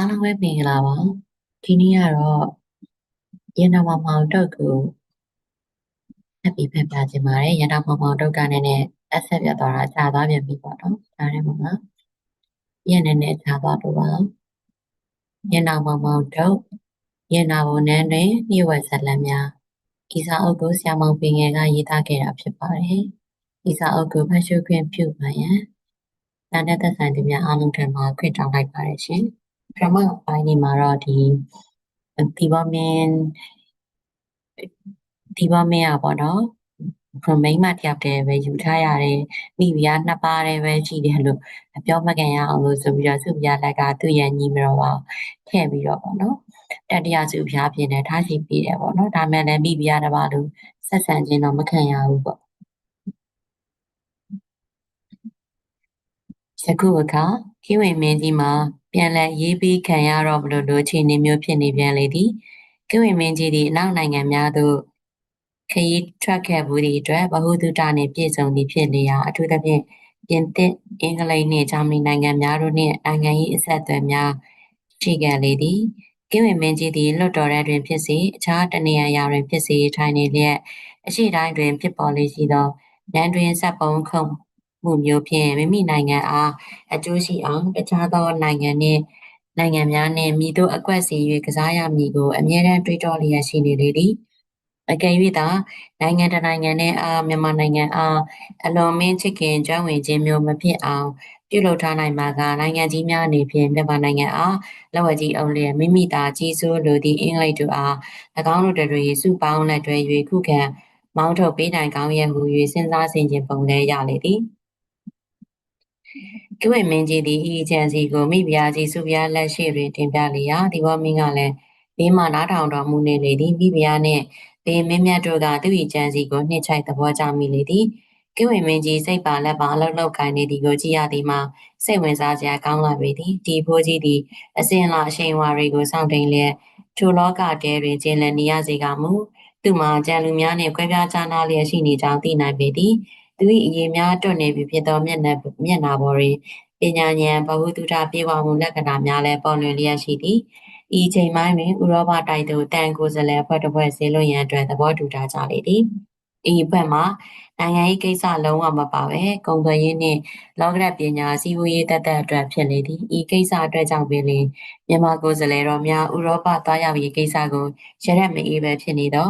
အားလုံးပဲမင်္ဂလာပါဒီနေ့ကတော့ရန်တော်မောင်မောင်တုတ်ကိုဖတ်ပြီးဖတ်ပြခြင်းပါတယ်ရန်တော်မောင်မောင်တုတ်ကလည်းနဲ့အဆက်ပြသွားတာကြာသွားပြန်ပြီပေါ့နော်ဒါနဲ့ပေါ့နော်ရန်နဲ့နဲ့ကြာသွားတော့ပါရန်တော်မောင်မောင်တုတ်ရန်တော်ဘုံနန်းတွင်မြို့ဝက်ဇလံများဤစာအုပ်ကိုဆရာမောင်ပင်ငယ်ကရေးသားခဲ့တာဖြစ်ပါတယ်ဤစာအုပ်ကိုဖတ်ရှုခွင့်ပြုပါရန်တန်တဲ့သက်ဆိုင်သူများအားလုံးထံမှခွင့်တောင်းလိုက်ပါတယ်ရှင် ပထမပိုင်းဒီမှာတော့ဒီဒီဘောမင်းဒီဘောမင်းอ่ะပေါ့နော်ခမိမတယောက်တည်းပဲယူထားရတယ်မိဖုရားနှစ်ပါးတည်းပဲရှိတယ်လို့အပြောမကန်ရအောင်လို့ဆိုပြီးတော့စုပြလက်ကသူ့ရဲ့ညီမတော်ပါထည့်ပြီးတော့ပေါ့နော်တတရားစုဖျားပြင်းတယ်ထားရှိပြီးတယ်ပေါ့နော်ဒါမှလည်းမိဖုရားတစ်ပါးလို့ဆက်ဆံခြင်းတော့မခံရဘူးပေါ့ ယခုအခါခိဝင်မင်းကြီးမှာပြန်လည်ရေးပြီးခံရတော့ဘလို့လိုအခြေအနေမျိုးဖြစ်နေပြန်လေသည်ခိဝင်မင်းကြီးသည်အနောက်နိုင်ငံများသို့ခရီးထွက်ခဲ့မှုသည့်အတွက်ဗဟုသုတနှင့်ပြည့်စုံသည်ဖြစ်လျာအထူးသဖြင့်ပြင်သစ်အင်္ဂလိပ်နှင့်ဂျာမနီနိုင်ငံများတို့နှင့်နိုင်ငံ၏အဆက်အသွယ်များရှိခဲ့လေသည်ကိဝင်မင်းကြီးသည်လွတ်တော်ထဲတွင်ဖြစ်စေအခြားတနေရာရာတွင်ဖြစ်စေထိုင်နေလျက်အရှိတိုင်းတွင်ဖြစ်ပေါ်လေရှိသောနန်းတွင်ဆက်ပုံခုံ မှုမျိုးဖြင့်မိမိနိုင်ငံအားအကျိုးရှိအောင်တခြားသောနိုင်ငံနှင့်နိုင်ငံများနှင့်မိတို့အကွက်စီ၍ကစားရမည်ကိုအမြဲတမ်းတွေးတောလျက်ရှိနေလေသည်အကယ်၍သာနိုင်ငံတနိုင်ငံနဲ့အားမြန်မာနိုင်ငံအားအလွန်မင်းချစ်ခင်ကျွမ်းဝင်ခြင်းမျိုးမဖြစ်အောင်ပြုလုပ်ထားနိုင်မှာကနိုင်ငံကြီးများအနေဖြင့်မြန်မာနိုင်ငံအားလက်ဝဲကြီးအောင်လျက်မိမိသာကြီးစိုးလိုသည့်အင်္ဂလိပ်တို့အား၎င်းတို့တွေစုပေါင်းလက်တွဲ၍ခုခံမောင်းထုတ်ပေးနိုင်ကောင်းရဲ့ဟူ၍စဉ်းစားဆင်ခြင်ပုံလဲရလေသည် ကျွေမင်းကြီးသည်ဤချန်စီကိုမိဖုရားကြီးစုဖျားလက်ရှိတွင်တင်ပြလျာဒီဘောမင်းကလည်းဘေးမှနားထောင်တော်မူနေလေသည်မိဖုရားနှင့်ဘေးမင်းမြတ်တို့ကသူ၏ချန်စီကိုနှစ်ချိုက်သဘောကျမိလေသည်ကျွေမင်းကြီးစိတ်ပါလက်ပါအလောက်လောက်ကိုင်းနေသည်ကိုကြည့်ရသည်မှာစိတ်ဝင်စားစရာကောင်းလာပေသည်ဒီဖိုးကြီးသည်အစင်လာအရှိန်ဝါတွေကိုစောင့်တိန်လျက်ထိုလောကတဲတွင်ကျင်လည်နေရစေကမူသူမှာကြံလူများနှင့်ခွဲပြားခြားနားလျက်ရှိနေကြောင်းသိနိုင်ပေသည် သူ၏အရေးများတွန့်နေပြီဖြစ်သောမျက်နှာမျက်နှာပေါ်တွင်ပညာဉာဏ်ဘဝတုဒပြေဝမှုလက္ခဏာများလည်းပေါ်လွင်လျက်ရှိသည်ဤချိန်ပိုင်းတွင်ဥရောပတိုက်သို့တန်ကိုယ်စားလှယ်အဖွဲ့တစ်ဖွဲ့ဆေးလွန်ရန်အတွက်သဘောတူထားကြလေသည်ဤဘက်မှာနိုင်ငံရေးကိစ္စလုံးဝမပါပဲကုန်သွယ်ရေးနှင့်လောကရပညာစီးပွားရေးတသက်အတွက်ဖြစ်လေသည်ဤကိစ္စအတွက်ကြောင့်ပင်လမြန်မာကိုယ်စားလှယ်တော်များဥရောပသွားရောက်ရေးကိစ္စကိုရရက်မအေးပဲဖြစ်နေသော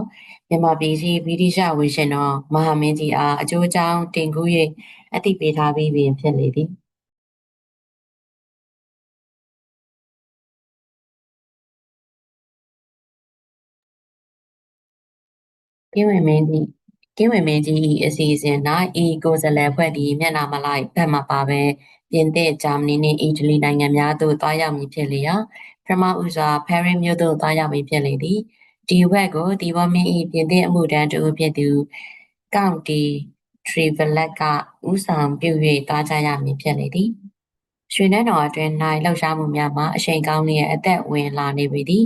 မြန်မာပြည်ရှိဗြိတိရှဝေရှင်တော်မဟာမင်းကြီးအားအကျိုးအကြောင်းတင်ကူး၍အသိပေးထားပြီးပင်ဖြစ်လေသည်ကင်းဝင်မင်းကြီးကင်းဝင်မင်းကြီး၏အစီအစဉ်၌ဤကိုယ်စားလှယ်ဖွဲ့သည်မျက်နှာမလိုက်ဘက်မှပါပဲပြင်သစ်ဂျာမနီနှင့်အီတလီနိုင်ငံများသို့သွားရောက်မည်ဖြစ်လျာပထမဦးစွာဖယ်ရီမြို့သို့သွားရောက်မည်ဖြစ်လေသည် ဒီဝက်ကိုဒီဝမင်း၏ပြင်သစ်အမှုတန်းတူဖြစ်သူကောင်တီထရီဗလက်ကဥဆောင်ပြု၍သွားကြရမည်ဖြစ်လေသည်ရွှေနန်းတော်အတွင်း၌လှုပ်ရှားမှုများမှာအရှိန်ကောင်းလျက်အသက်ဝင်လာနေပြီသည်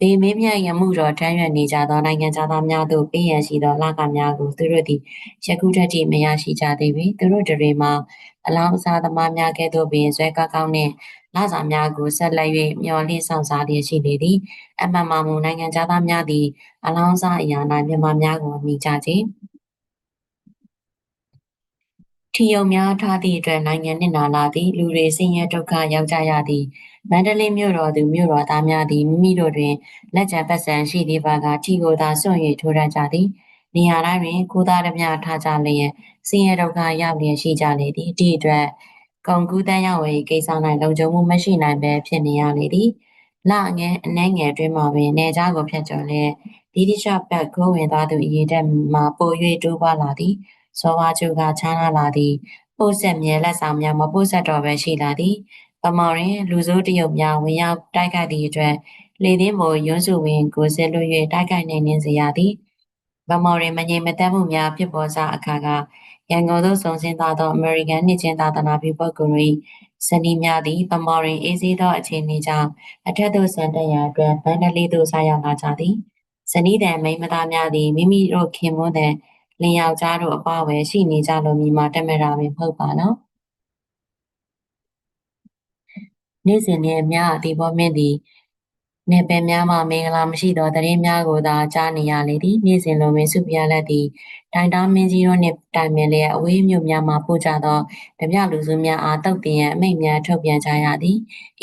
ပေမင်းမြတ်ရမှုတော်ထမ်းရွက်နေကြသောနိုင်ငံသားများသို့ပေးရန်ရှိသောလကများကိုသူတို့သည်ယခုထက်ထိမရရှိကြသေးပေသူတို့တွေမှာအလောင်းအစားသမားများကဲ့သို့ပင်ဇွဲကောက်ကောက်နှင့် လစာများကိုဆက်လက်၍မျှော်လင့်ဆောင်စားလျက်ရှိလေသည်အမှန်မှမူနိုင်ငံသားများသည်အလောင်းစားအရာ၌မြန်မာများကိုမိကြခြင်းထီယုံများထားသည့်အတွက်နိုင်ငံနှင့်နာလာသည်လူတွေဆင်းရဲဒုက္ခရောက်ကြရသည်မန္တလေးမြို့တော်သူမြို့တော်သားများသည်မိမိတို့တွင်လက်ကျန်ပတ်စံရှိသည်ပါကထီကိုသာစွန့်၍ထိုးရကြသည်နေရာတိုင်းတွင်ကိုသားဓမြထားကြလျက်ဆင်းရဲဒုက္ခရောက်လျက်ရှိကြလေသည်ဒီအတွက် ကုန်ကူးတန်းရောက်ဝေကိစ္စ၌လုံခြုံမှုမရှိနိုင်ပဲဖြစ်နေရလေသည်လငယ်အနှဲငယ်အတွင်းမှာပင်နေကြားကိုဖျက်ကျော်လျက်ဒီဒီရှပတ်ခိုးဝင်သွားသူအရေးတက်မှာပို၍တိုးပွားလာသည်စောဝါကျူကချမ်းသာလာသည်ပို့ဆက်မြဲလက်ဆောင်များမပို့ဆက်တော့ပဲရှိလာသည်ဗမော်တွင်လူဆိုးတရုတ်များဝင်ရောက်တိုက်ခိုက်သည့်အတွက်လေသင်းပေါ်ရွန်းစုဝင်ကိုဆဲလွ၍တိုက်ခိုက်နေနှင်းစေရသည် ဗမော်တွင်မငြိမ်မသက်မှုများဖြစ်ပေါ်စားအခါကရန်ကုန်သို့ဆောင်ဆင်းသွားသောအမေရိကန်နှင့်ချင်းသာသနာပြုပုဂ္ဂိုလ်၏ဇနီးများသည်ဗမော်တွင်အေးဆေးသောအခြေအနေကြောင့်အထက်သို့ဆန်တက်ရန်အတွက်ဗန္ဒလီသို့ဆိုက်ရောက်လာကြသည်ဇနီးတန်မိမသားများသည်မိမိတို့ခင်မွန်းတဲ့လင်ယောက်ျားတို့အပါအဝင်ရှိနေကြလို့မိမတက်မတာပင်မဟုတ်ပါနော်နေ့စဉ်နှင့်အမျှဒီဘောမင်းသည် နေပင်များမှမင်္ဂလာမရှိသောတရင်များကိုသာကြားနေရလေသည်နေ့စဉ်လိုပင်စုပြလက်သည်တိုင်တာမင်းကြီးတို့နှင့်တိုင်ပင်လျက်အဝေးမြို့များမှပို့ကြသောဓမြလူစုများအားတုတ်တင်ရန်အမိန့်များထုတ်ပြန်ကြရသည်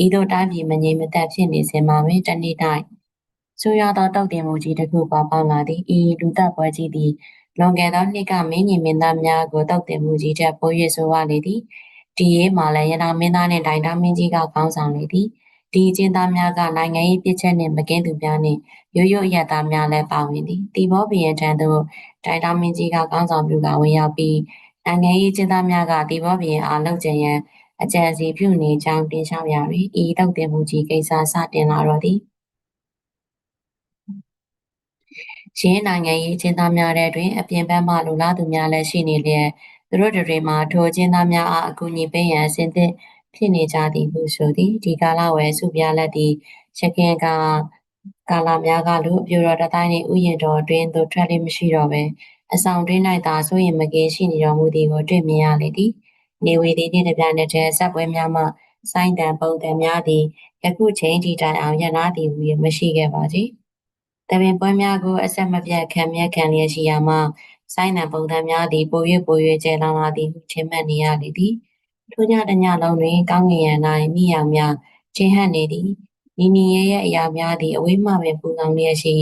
ဤသို့တိုင်းပြည်မငြိမ်မသက်ဖြစ်နေစဉ်မှာပင်တနေ့တိုင်းဆိုရသောတုတ်တင်မှုကြီးတစ်ခုပေါ်ပေါက်လာသည်ဤလူသက်ပွဲကြီးသည်လွန်ခဲ့သောနှစ်ကမင်းကြီးမင်းသားများကိုတုတ်တင်မှုကြီးချက်ပို၍ဆိုရလေသည်ဒီရေးမှာလည်းရနာမင်းသားနှင့်တိုင်တာမင်းကြီးကခေါင်းဆောင်လေသည် ဒီအကျဉ်းသားများကနိုင်ငံရေးပြစ်ချက်နှင့်မကင်းသူများနှင့်ရိုးရိုးအရသားများလည်းပါဝင်သည်တီဘောဘီရဲ့ထံသို့တိုင်တာမင်းကြီးကခေါင်းဆောင်ပြုကဝင်ရောက်ပြီးနိုင်ငံရေးအကျဉ်းသားများကတီဘောဘီရဲ့အားလုပ်ကြရန်အကြံစီပြုနေကြောင်းတင်ရှောက်ရတွင်ဤတုတ်တင်မှုကြီးကိစ္စစတင်လာတော့သည်ရင်းနိုင်ငံရေးချင်းသားများတဲ့တွင်အပြင်ဘက်မှလူလာသူများလည်းရှိနေလျက်သူတို့တွေမှာထိုချင်းသားများအားအကူအညီပေးရန်အစဉ်သင့် ဖြစ်နေကြသည်ဟုဆိုသည်ဒီကာလဝယ်စုပြလက်သည်ရခင်ကကာလများကလူအပြိုတော်တတိုင်းနှင့်ဥယျာဉ်တော်တွင်သို့ထွက်လေမရှိတော့ပဲအဆောင်တွင်၌သာဆိုရင်မကင်းရှိနေတော်မူသည်ကိုတွေ့မြင်ရလေသည်နေဝေသည်နှင့်တပြိုင်တည်းဇက်ပွဲများမှစိုင်းတန်ပုံတန်များသည်ယခုချိန်ထိတိုင်အောင်ရနာသည်ဟူ၍မရှိခဲ့ပါသည်တပင်ပွဲများကိုအဆက်မပြတ်ခံမြဲခံလျက်ရှိရာမှာစိုင်းတန်ပုံတန်များသည်ပို၍ပို၍ကျဲလောင်လာသည်ဟုထင်မှတ်နေရလေသည် ထိုညတညလုံးတွင် ကောင်းငင်ရန်၌မိယာများချင်းဟပ်နေသည်နီနီရဲရဲ့အရာများသည်အဝေးမှပင်ပူလောင်လျက်ရှိ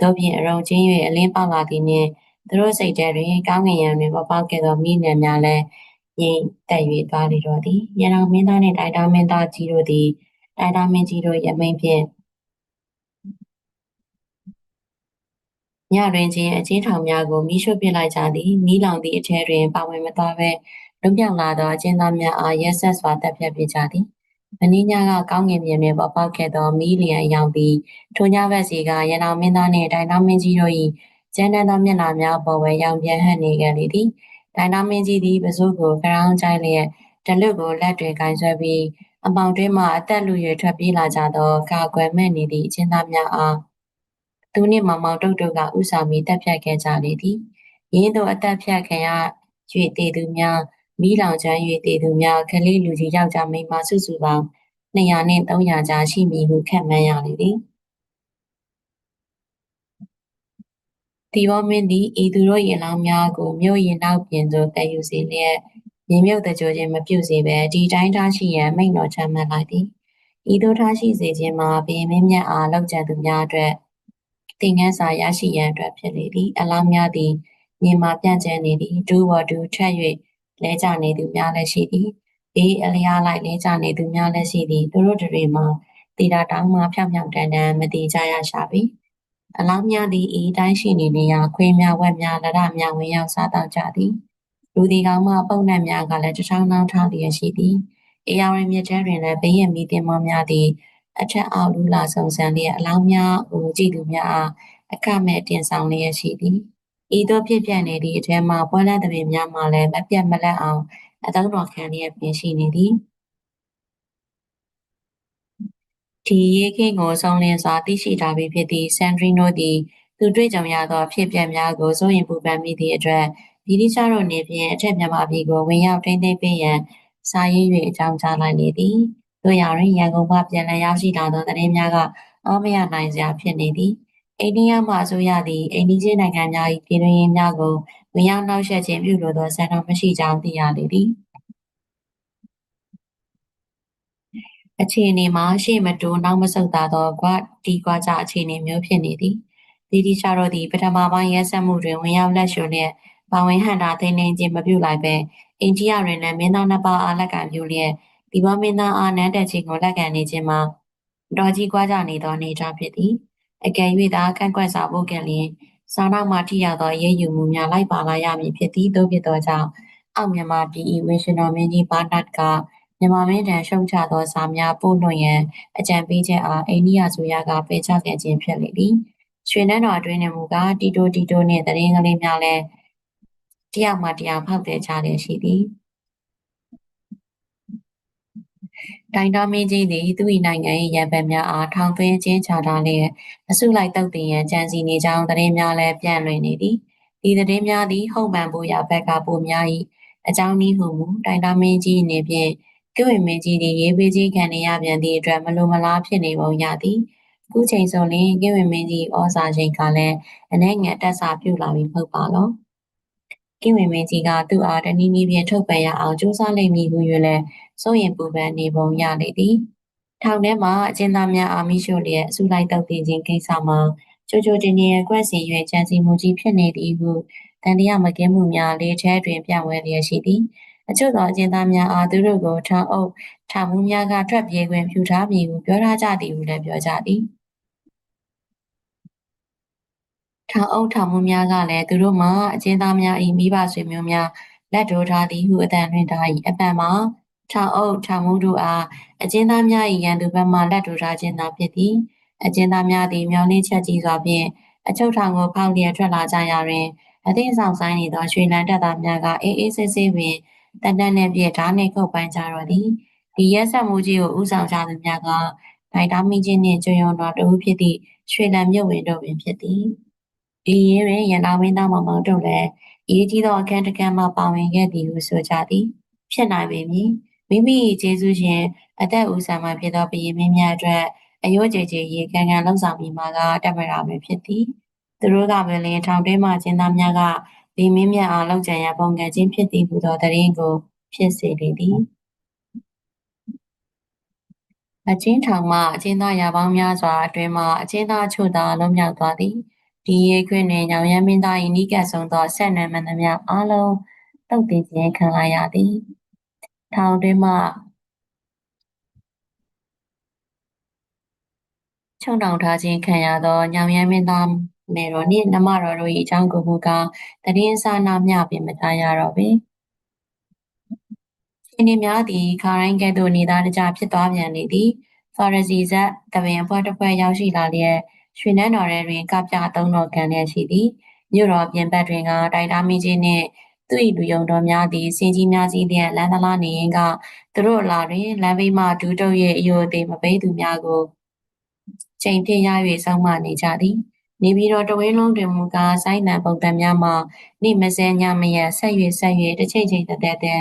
သို့ပြင်အရုံချင်း၍အလင်းပေါက်လာသည်နှင့်သူတို့စိတ်ထဲတွင်ကောင်းငင်ရန်တွင်ပေါပေါက်ခဲ့သောမိနယ်များလည်းငြိမ်သက်၍သွားလေတော့သည်ညတော်မင်းသားနှင့်တိုင်တာမင်းသားကြီးတို့သည်တိုင်တာမင်းကြီးတို့ရဲ့မိန်ဖြင့်ညတွင်ချင်းအချင်းထောင်များကိုမိရှုပစ်လိုက်ကြသည်မိလောင်သည့်အထဲတွင်ပါဝင်မသွားဘဲ လွတ်မြောက်လာသောအကျဉ်းသားများအားရက်ဆက်စွာတပ်ဖြတ်ပစ်ကြသည်မင်းညကကောင်းငင်ပြင်တွင်ပေါ်ပေါက်ခဲ့သောမီးလျံရောင်ပြီးထိုညဘက်စီကရန်တော်မင်းသားနှင့်တိုင်တော်မင်းကြီးတို့၏ကျန်းတန်းသောမျက်နှာများပေါ်ဝဲရောင်ပြန်ဟပ်နေကြလေသည်တိုင်တော်မင်းကြီးသည်ပစိုးကိုကရောင်းချိုင်းလျက်တလွတ်ကိုလက်တွေကင်ဆွဲပြီးအပေါင်တွင်းမှအသက်လူရထွက်ပြေးလာကြသောကာကွယ်မဲ့နေသည့်အချင်းသားများအားသူနှင့်မောင်မောင်တုတ်တုတ်ကဥဆောင်ပြီးတပ်ဖြတ်ခဲ့ကြလေသည်ရင်းတို့အသက်ဖြတ်ခံရ၍တည်သူများ မိလောင်ချမ်း၍တည်သူများကလေးလူကြီးယောက်ျားမိန်းမစုစုပေါင်း200နှင့်300ကြားရှိမည်ဟုခန့်မှန်းရလေသည်ဒီဘောမင်းသည်ဤသူတို့ရင်လောင်းများကိုမြို့ရင်နောက်ပြင်သို့တည်ယူစေလျက်မြေမြုပ်တကြိုခြင်းမပြုစေဘဲဒီတိုင်းထားရှိရန်မိန့်တော်ချမှတ်လိုက်သည်ဤသို့ထားရှိစေခြင်းမှာဘင်းမင်းမြတ်အားလောက်ကျန်သူများအတွက်သင်ခန်းစာရရှိရန်အတွက်ဖြစ်လေသည်အလောင်းများသည်မြေမှာပြန့်ကျဲနေသည်ဒူဝဒူထက်၍ လဲကျနေသူများလည်းရှိသည်ဘေးအလျားလိုက်လဲကျနေသူများလည်းရှိသည်သူတို့တွေမှာတီတာတောင်းမှဖြောင်ဖြောင်တန်တန်မတိကြရရှာပြီအလောင်းများသည်ဤတိုင်းရှိနေနေရာခွေးများဝက်များလရများဝင်ရောက်စားတော့ကြသည်လူဒီကောင်မှပုံနှံ့များကလည်းတထောင်းထောင်းထားလျက်ရှိသည်အေယာဝင်မြစ်ထဲတွင်လည်းဘေးရမီတင်မောများသည်အထက်အောက်လူလာဆောင်ဆန်လျက်အလောင်းများကိုကြည့်သူများအားအခမဲ့တင်ဆောင်လျက်ရှိသည် ဤသို့ဖြစ်ပြနေသည့်အထက်မှာပွဲလန့်တပင်များမှလည်းမပြတ်မလတ်အောင်အသုံးတော်ခံလျက်ပြင်ရှိနေသည်ဒီရေးခင်းကိုဆုံးလင်းစွာသိရှိထားပြီးဖြစ်သည့်ဆန်ဒရီနိုသည်သူတွေ့ကြုံရသောဖြစ်ပျက်များကိုစိုးရင်ပူပန်မိသည့်အတွက်ဗီဒီချာတို့နေဖြင့်အထက်မြန်မာပြည်ကိုဝင်ရောက်ထိန်းသိမ်းပေးရန်စာရေး၍အကြောင်းကြားလိုက်လေသည်တို့ရာတွင်ရန်ကုန်မှပြန်လည်ရောက်ရှိလာသောသတင်းများကအားမရနိုင်စရာဖြစ်နေသည် အိန္ဒိယမှအစိုးရသည်အိန္ဒိချင်းနိုင်ငံများ၏ပြည်တွင်းရေးများကိုဝင်ရောက်နှောက်ယှက်ခြင်းပြုလိုသောဆန္ဒမရှိကြောင်းသိရလေသည်အခြေအနေမှာရှေ့မတိုးနောက်မဆုတ်သာသောကွာတီကွာကြအခြေအနေမျိုးဖြစ်နေသည်ဒီဒီချာတို့သည်ပထမပိုင်းရဲစက်မှုတွင်ဝင်ရောက်လက်ရှုလျက်ပါဝင်ဟန်တာသိနေခြင်းမပြုလိုက်ပဲအိန္ဒိယတွင်လည်းမင်းသားနှစ်ပါးအားလက်ကံပြုလျက်ဒီဘောမင်းသားအားနန်းတက်ခြင်းကိုလက်ခံနေခြင်းမှာတော်ကြီးကွာကြနေသောအနေအထားဖြစ်သည် အကယ်၍သာကန့်ကွက်စာဖို့ကလျင်စာနောက်မှထိရသောရဲယူမှုများလိုက်ပါလာရမည်ဖြစ်သည်သို့ဖြစ်သောကြောင့်အောက်မြန်မာပြည်၏ဝင်းရှင်တော်မင်းကြီးဘာနတ်ကမြန်မာမင်းတန်ရှုံချသောစာများပို့လွှင့်ရန်အကြံပေးချက်အားအိန္ဒိယဆိုရကပယ်ချခဲ့ခြင်းဖြစ်လေသည်ရွှေနန်းတော်အတွင်းနေမူကတီတိုတီတိုနှင့်တရင်ကလေးများလည်းတယောက်မှတယောက်ဖောက်တဲ့ချလျက်ရှိသည် တိုင်တော်မင်းကြီးသည်သူ၏နိုင်ငံ၏ရန်ဘက်များအားထောင်သွင်းခြင်းချထားလျက်အစုလိုက်တုတ်တင်ရန်ကြံစီနေကြောင်းသတင်းများလည်းပြန့်လွင်နေသည်ဒီသတင်းများသည်ဟုတ်မှန်ဖို့ရာဘက်ကပိုများ၏အကြောင်းနည်းဟုမူတိုင်တော်မင်းကြီးအနေဖြင့်ကိဝင်မင်းကြီးသည်ရေးပေးခြင်းခံနေရပြန်သည့်အတွက်မလိုမလားဖြစ်နေပုံရသည်အခုချိန်ဆိုရင်ကိဝင်မင်းကြီးဩဇာချိန်ကလည်းအနေငယ်တက်စာပြုလာပြီမဟုတ်ပါလော ကိဝင်မင်းကြီးကသူ့အားတနည်းနည်းဖြင့်ထုတ်ပယ်ရအောင်ကြိုးစားလိမ့်မည်ဟု၍လည်းစိုးရင်ပူပန်နေပုံရလေသည်ထောင်ထဲမှာအကျဉ်းသားများအာမိရှို့လျက်အစုလိုက်တုပ်တင်ခြင်းကိစ္စမှာချိုချိုတင်နေကွက်စီ၍ကြံစီမှုကြီးဖြစ်နေသည်ဟုတန်တရားမကင်းမှုများလေးထဲတွင်ပြန့်ဝဲလျက်ရှိသည်အချို့သောအကျဉ်းသားများအားသူတို့ကိုထောင်အုပ်ထောင်မှုများကထွက်ပြေးခွင့်ပြုထားမည်ဟုပြောထားကြသည်ဟုလည်းပြောကြသည် ထောင်အုပ်ထောင်မှုများကလည်းသူတို့မှအကျဉ်းသားများ၏မိဘဆွေမျိုးများလက်ထိုးထားသည်ဟုအတန်တွင်ထား၏အပံမှာထောင်အုပ်ထောင်မှုတို့အားအကျဉ်းသားများ၏ရန်သူဘက်မှလက်ထိုးထားခြင်းသာဖြစ်သည်အကျဉ်းသားများသည်မျောလင်းချက်ကြီးစွာဖြင့်အချုပ်ထောင်ကိုဖောက်လျက်ထွက်လာကြရာတွင်အသိဆောင်ဆိုင်နေသောရွှေလန်းတပ်သားများကအေးအေးဆေးဆေးပင်တန်တန်နဲ့ပြည့်ဓာတ်နှင့်ခုတ်ပန်းကြတော့သည်ဒီရက်ဆက်မှုကြီးကိုဥဆောင်ကြသူများကဒိုင်တာမင်းချင်းနှင့်ကျွယုံတော်တူဖြစ်သည့်ရွှေလန်းမြုပ်ဝင်တို့ပင်ဖြစ်သည် ဒီရေးတွင်ရန်တော်မင်းသားမောင်မောင်တို့လည်းအရေးကြီးသောအခန်းတစ်ခန်းမှပါဝင်ခဲ့သည်ဟုဆိုကြသည် ဖြစ်နိုင်ပေမည်မိမိကျေးဇူးရှင်အသက်ဦးဆောင်မှဖြစ်သောဘုရင်မင်းများအတွက်အယိုးကြည်ကြည်ရေကန်ကန်လှုပ်ဆောင်ပြီးမှကတက်မရာပဲဖြစ်သည်သူတို့ကပင်လင်ထောင်တွင်းမှကျင်းသားများကဗီမင်းမြတ်အားလောက်ကြံရပုံကချင်းဖြစ်သည်ဟူသောတရင်ကိုဖြစ်စေလေသည်အချင်းထောင်မှအချင်းသားရပေါင်းများစွာအတွင်မှအချင်းသားချို့သာလုံးမြောက်သွားသည် ဒီရေခွင့်တွင်ညောင်ရမ်းမင်းသား၏နီးကပ်ဆုံးသောဆက်နွယ်မှန်သမျှအားလုံးတုတ်တင်ခြင်းခံလိုက်ရသည်ထောင်တွင်မှချုံတောင်ထားခြင်းခံရသောညောင်ရမ်းမင်းသားမေတော်နှင့်နမတော်တို့၏အကြောင်းကိုမူကားတည်င်းစာနာမျှပင်မကြားရတော့ပေရှင်နေများသည်ခါတိုင်းကဲ့သို့နေသားတကြဖြစ်သွားပြန်လေသည်ဖာရစီဇက်တပင်အဖွဲ့တစ်ဖွဲ့ရောက်ရှိလာလျက် ရွှေနန်းတော်ထဲတွင်ကပြသုံးတော်ခံလျက်ရှိသည်မြို့တော်ပြင်ပတွင်ကတိုက်တာမင်းကြီးနှင့်သူ၏လူယုံတော်များသည်စင်ကြီးများစီးလျက်လမ်းသလားနေရင်ကသူတို့လာတွင်လမ်းဘေးမှဒူးတုပ်၍အယိုသေးမပိသူများကိုချိန်ဖြင့်ရ၍စောင့်မနေကြသည်နေပြီးတော့တဝင်းလုံးတွင်မူကားဆိုင်းနံပုံတံများမှာနေမစဲညမရဆက်၍ဆက်၍တစ်ချိန်ချိန်တသက်တဲ့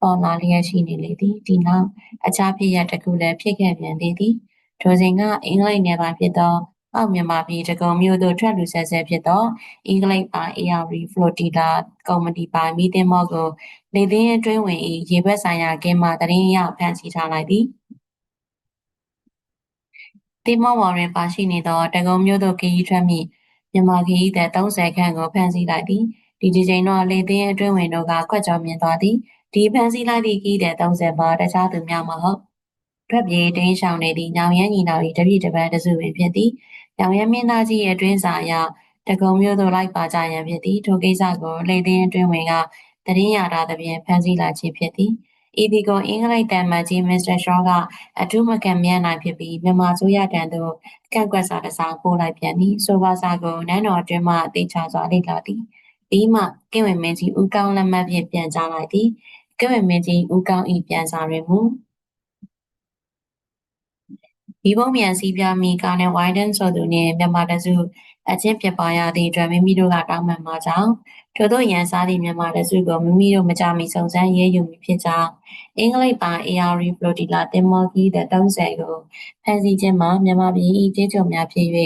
ပေါ်လာလျက်ရှိနေလေသည်ဒီနောက်အခြားဖြစ်ရတကူလည်းဖြစ်ခဲ့ပြန်သေးသည်ထိုစဉ်ကအင်္ဂလိပ်နယ်ပါဖြစ်သော အောက်မြန်မာပြည်တကုံမြို့သို့ထွက်လူဆက်ဆက်ဖြစ်သောအင်္ဂလိပ်ပိုင်း ARV Flotilla ကော်မတီပိုင်းမိသင်းမော့ကိုလေသိင်းအတွင်းဝင်၏ရေဘက်ဆိုင်ရာကင်းမှတရင်ရဖန်ဆီးထားလိုက်သည်တိမောပေါ်တွင်ပါရှိနေသောတကုံမျိုးသို့ခရီးထွက်မိမြန်မာခရီးသည်30ခန့်ကိုဖမ်းဆီးလိုက်သည်ဒီဒီချိန်တော့လေသိန်းအတွင်းဝင်တို့ကခွက်ကြော်မြင်သွားသည်ဒီဖမ်းဆီးလိုက်သည့်ခရီးသည်30ပါတခြားသူများမဟုတ်ထွက်ပြေးတင်းရှောင်နေသည့်ညောင်ရမ်းညီနောင်၏တပြည့်တပန်းတစုပင်ဖြစ်သည် ညောင်ရမ်းမင်းသားကြီးရဲ့အတွင်းစာအရတကုံမျိုးသို့လိုက်ပါကြရန်ဖြစ်သည်ထိုကိစ္စကိုလေသိန်းအတွင်းဝင်ကတရင်ရတာသဖြင့်ဖမ်းဆီးလာခြင်းဖြစ်သည်ဤဒီကိုအင်္ဂလိပ်တန်မကြီးမစ္စတာရှောကအထူးမကံမြန်နိုင်ဖြစ်ပြီးမြန်မာဆိုရတန်သို့ကန့်ကွက်စာတစ်စောင်ပို့လိုက်ပြန်သည်ဆိုပါစာကိုနန်းတော်အတွင်းမှအသေးချစွာလေ့လာသည်ပြီးမှကင်ဝင်မင်းကြီးဦးကောင်းလက်မှတ်ဖြင့်ပြန်ကြားလိုက်သည်ကင်ဝင်မင်းကြီးဦးကောင်း၏ပြန်စာတွင်မူ ဒီဘုံမြန်စီးပြမိကာနဲ့ဝိုင်ဒန်ဆိုသူနှင့်မြန်မာတစုအချင်းပြပါရသည့်အတွက်မိမိတို့ကတောင်းပန်မှာကြောင့်ထို့သောရန်စားသည့်မြန်မာတစုကိုမိမိတို့မကြမီစုံစမ်းရေးယူမည်ဖြစ်ကြောင်းအင်္ဂလိပ်ပိုင်း AR Flotilla တင်မော်ကြီးတဲ့30ကိုဖန်ဆီးခြင်းမှာမြန်မာပြည်၏ကျေးကျွန်များဖြစ်၍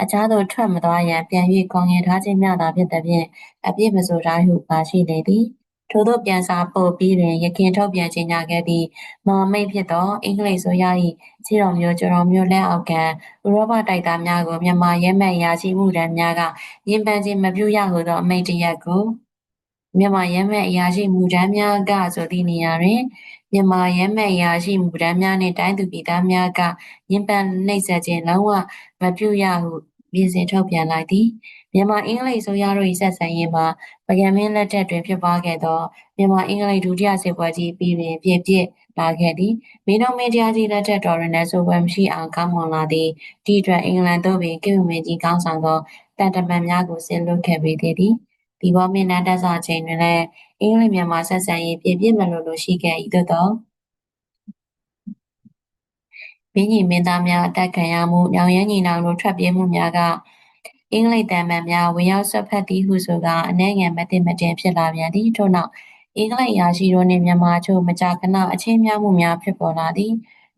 အခြားသို့ထွက်မသွားရန်ပြန်၍ကောင်းရင်ထားခြင်းများသာဖြစ်သည်ဖြင့်အပြစ်မဆိုတိုင်းဟုပါရှိလေသည် ထို့သောပြန်စာပို့ပြီးတွင်ရခင်ထုတ်ပြန်ကြေညာခဲ့သည့်မဟာမိတ်ဖြစ်သောအင်္ဂလိပ်ဆိုရ၏ခြေတော်မျိုးကျော်တော်မျိုးလက်အောက်ကဥရောပတိုက်သားများကိုမြန်မာရဲမှတ်ရာရှိမှုတန်းများကရင်ပန်းခြင်းမပြုရဟုသောအမိန့်တရက်ကိုမြန်မာရဲမှတ်အရာရှိမှုတန်းများကဆိုသည့်နေရာတွင်မြန်မာရဲမှတ်အရာရှိမှုတန်းများနှင့်တိုင်းသူပြည်သားများကရင်ပန်းနှိပ်စက်ခြင်းလုံးဝမပြုရဟုပြင်ဆင်ထုတ်ပြန်လိုက်သည် မြန်မာအင်္ဂလိပ်ဆိုရတို့၏ဆက်ဆံရေးမှာပကံမင်းလက်ထက်တွင်ဖြစ်ပွားခဲ့သောမြန်မာအင်္ဂလိပ်ဒုတိယစစ်ပွဲကြီးပြီးတွင်ပြည့်ပြည့်လာခဲ့သည်မင်းတို့မင်းတရားကြီးလက်ထက်တော်တွင်လည်းဆိုပွဲမရှိအောင်ကောင်းမွန်လာသည်ဒီအတွက်အင်္ဂလန်သို့ပင်ကိမမင်းကြီးကောင်းဆောင်သောတန်တမန်များကိုဆင်လွတ်ခဲ့ပေသေးသည်ဒီဘောမင်းနန်းတက်စာချိန်တွင်လည်းအင်္ဂလိပ်မြန်မာဆက်ဆံရေးပြည့်ပြည့်မလို့လို့ရှိခဲ့၏သို့သောမင်းကြီးမင်းသားများအတက်ခံရမှု၊ညောင်ရမ်းညီနောင်တို့ထွက်ပြေးမှုများက အင်္ဂလိပ်တန်မန်များဝင်ရောက်ဆွတ်ဖက်သည်ဟုဆိုကအနှဲငယ်မသိမတင်ဖြစ်လာပြန်သည်ထို့နောက်အင်္ဂလိပ်အရာရှိတို့နှင့်မြန်မာချို့မကြာခဏအချင်းများမှုများဖြစ်ပေါ်လာသည်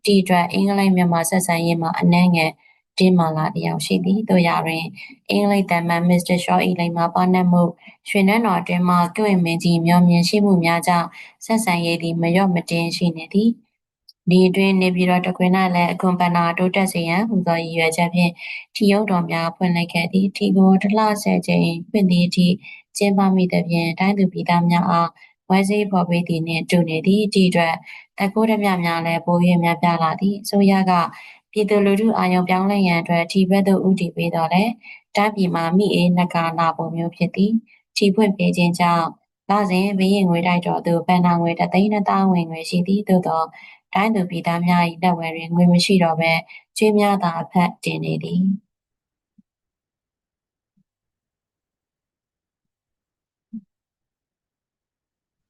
ဒီအတွက်အင်္ဂလိပ်မြန်မာဆက်ဆံရေးမှာအနှဲငယ်တင်းမာလာတယောက်ရှိသည်တို့ရတွင်အင်္ဂလိပ်တမန်မစ္စတာရှော့ဤလိမ်မှာပါနှက်မှုရွှေနန်းတော်အတွင်းမှကျွင့်မင်းကြီးမျောမြင်ရှိမှုများကြောင့်ဆက်ဆံရေးသည်မရော့မတင်းရှိနေသည် ဒီအတွင်းနေပြည်တော်တခွင်၌လည်းအခွန်ပဏ္ဍာတိုးတက်စေရန်ဟူသောရည်ရွယ်ချက်ဖြင့်ထီယုတ်တော်များဖွင့်လိုက်ခဲ့သည်ထီကိုတစ်လဆယ်ကြိမ်ဖွင့်သည့်အထိကျင်းပမိသဖြင့်တိုင်းသူပြည်သားများအားဝဲစည်းဖော်ပေးသည်နှင့်တူနေသည်ဒီအတွက်တကိုးဓမြများလည်းပို၍များပြားလာသည်ဆိုရကပြည်သူလူထုအာရုံပြောင်းလဲရန်အတွက်ထီဘက်သို့ဦးတည်ပေးတော်လဲတိုင်းပြည်မှာမိအေးနှကာလာပုံမျိုးဖြစ်သည်ထီဖွင့်ပေးခြင်းကြောင့်လာစဉ်ဘရင်ငွေတိုက်တော်သူပန်နာငွေတသိန်းနှစ်သောင်းဝင်ငွေရှိသည်သို့သော တိုင်းသူပြည်သားများ၏လက်ဝဲတွင်ငွေမရှိတော့ဘဲကျွေးများသာအဖက်တင်နေသည်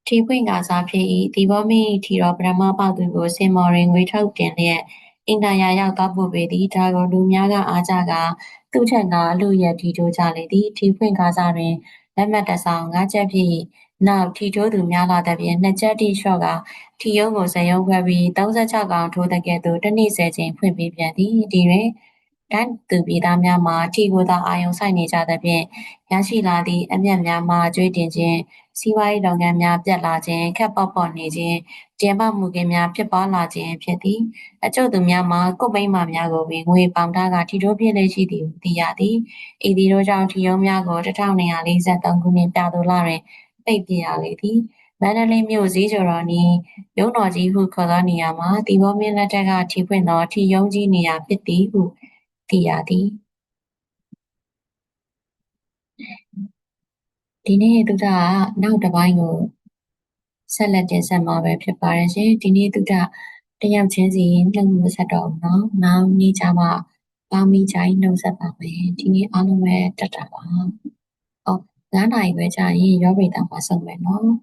ထီပွင့်ကစားဖြစ်၏ဒီဘောမီထီတော်ပရမပေါသူကိုစင်မော်ရင်ငွေထုတ်တင်လျက်အင်တာယာရောက်သွားပို့ပေသည်ဒါကိုလူများကအားကြကသူ့ထက်ကအလူရက်ထီထိုးကြလေသည်ထီပွင့်ကစားတွင်လက်မှတ်တဆောင်ငါးချက်ဖြစ်၏ နောက်ထီထိုးသူများလာတဲ့ပြင်နှစ်ချက်တိလျှော့ကထီယုံကိုဇယုံခွဲပြီး36ကောင်ထိုးတဲ့ကဲ့သို့တစ်နေ့ဆယ်ချိန်ဖွင့်ပေးပြန်သည်ဒီတွင်တန်းသူပြည်သားများမှာထီကိုသာအာယုံဆိုင်နေကြသဖြင့်ရရှိလာသည့်အမျက်များမှာကြွေးတင်ခြင်းစီးပွားရေးလုပ်ငန်းများပြတ်လာခြင်းခက်ပေါက်ပေါက်နေခြင်းတင်ပမှုကင်းများဖြစ်ပွားလာခြင်းဖြစ်သည်အကျုပ်သူများမှာကုတ်ပိန်းမာများကိုပင်ငွေပေါင်ထားကထီထိုးပြည့်လေးရှိသည်သိရသည်ဤသည်တို့ကြောင့်ထီယုံများကို1243ခုနှစ်ပြသိုလတွင် ပိတ်ပြရလေသည်မန္တလေးမြို့ဈေးကျော်တော်နီးရုံးတော်ကြီးဟုခေါ်သောနေရာမှာတီဘောမင်းလက်ထက်ကထီဖွင့်သောထီယုံကြီးနေရာဖြစ်သည်ဟုသိရသည်ဒီနေ့သူကနောက်တစ်ပိုင်းကိုဆက်လက်တင်ဆက်မှာပဲဖြစ်ပါတယ်ရှင်ဒီနေ့သူကတယောက်ချင်းစီနှုတ်မဆက်တော့ဘူးเนาะနောက်နေ့ကျမှပေါင်းမိကြိုင်းနှုတ်ဆက်ပါမယ်ဒီနေ့အားလုံးပဲတက်တာပါဟုတ် 9နာရီခွဲကြာရင်ရောပိတ်တန်ပါဆုံးမယ်နော်။